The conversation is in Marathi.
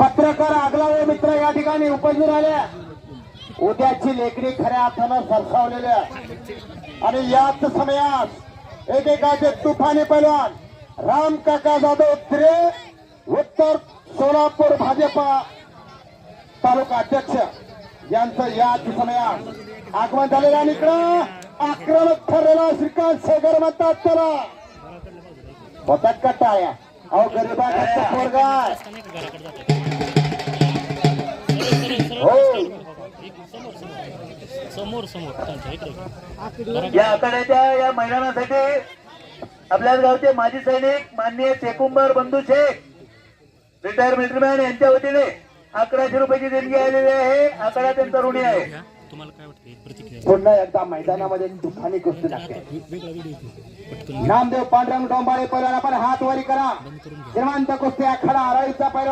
पत्रकार आगलावे मित्र या ठिकाणी उपस्थित आले उद्याची लेकडी खऱ्या अर्थानं सरसावलेल्या आणि याच समयास एकेकाचे तुफानी पैलवान राम काका जाधव त्रे उत्तर सोलापूर भाजपा तालुका अध्यक्ष यांचं याच समयास आगमन झालेलं आणि इकडं आक्रमक ठरलेला श्रीकांत शेखर म्हणतात त्याला. होतात कट्टा आहे अहो गरीबाचा पोरगा समोर समोर त्यांच्या इकडे या आखाड्याच्या या मैदानासाठी आपल्याच गावचे माजी सैनिक माननीय चेकुंबर बंधू शेख रिटायर मिलिटरीमॅन यांच्या वतीने अकराशे रुपयाची देणगी आलेली आहे. अकरा त्यांचा ऋणी आहे तुम्हाला काय वाटते? प्रतिक्रिया पुन्हा एकदा मैदानामध्ये तुफानी कुस्ती लागते. वेगळा व्हिडिओ पटकन नामदेव पांडुरंग डोंबाळे पैलवान आपण हात वरी करा. श्रीमंत कुस्ती आखाडा आराईचा पैलवान